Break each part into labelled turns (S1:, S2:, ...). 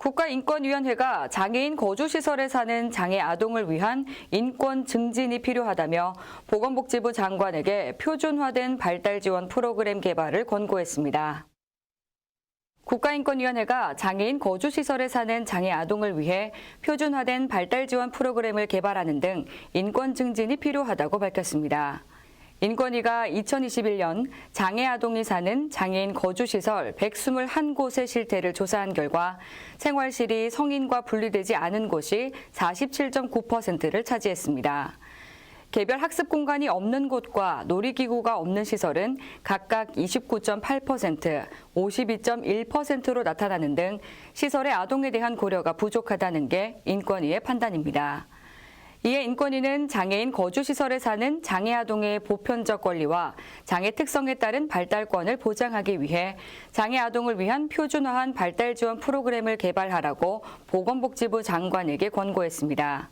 S1: 국가인권위원회가 장애인 거주시설에 사는 장애 아동을 위한 인권 증진이 필요하다며 보건복지부 장관에게 표준화된 발달 지원 프로그램 개발을 권고했습니다. 국가인권위원회가 장애인 거주시설에 사는 장애 아동을 위해 표준화된 발달 지원 프로그램을 개발하는 등 인권 증진이 필요하다고 밝혔습니다. 인권위가 2021년 장애 아동이 사는 장애인 거주시설 121곳의 실태를 조사한 결과 생활실이 성인과 분리되지 않은 곳이 47.9%를 차지했습니다. 개별 학습 공간이 없는 곳과 놀이기구가 없는 시설은 각각 29.8%, 52.1%로 나타나는 등 시설의 아동에 대한 고려가 부족하다는 게 인권위의 판단입니다. 이에 인권위는 장애인 거주시설에 사는 장애 아동의 보편적 권리와 장애 특성에 따른 발달권을 보장하기 위해 장애 아동을 위한 표준화한 발달 지원 프로그램을 개발하라고 보건복지부 장관에게 권고했습니다.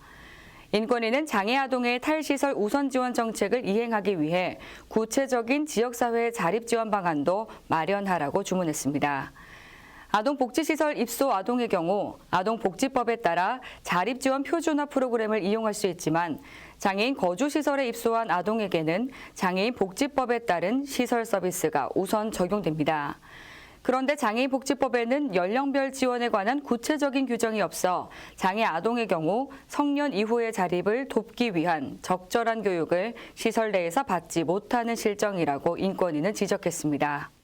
S1: 인권위는 장애 아동의 탈시설 우선 지원 정책을 이행하기 위해 구체적인 지역사회 자립 지원 방안도 마련하라고 주문했습니다. 아동복지시설 입소 아동의 경우 아동복지법에 따라 자립지원 표준화 프로그램을 이용할 수 있지만 장애인 거주시설에 입소한 아동에게는 장애인 복지법에 따른 시설 서비스가 우선 적용됩니다. 그런데 장애인 복지법에는 연령별 지원에 관한 구체적인 규정이 없어 장애 아동의 경우 성년 이후의 자립을 돕기 위한 적절한 교육을 시설 내에서 받지 못하는 실정이라고 인권위는 지적했습니다.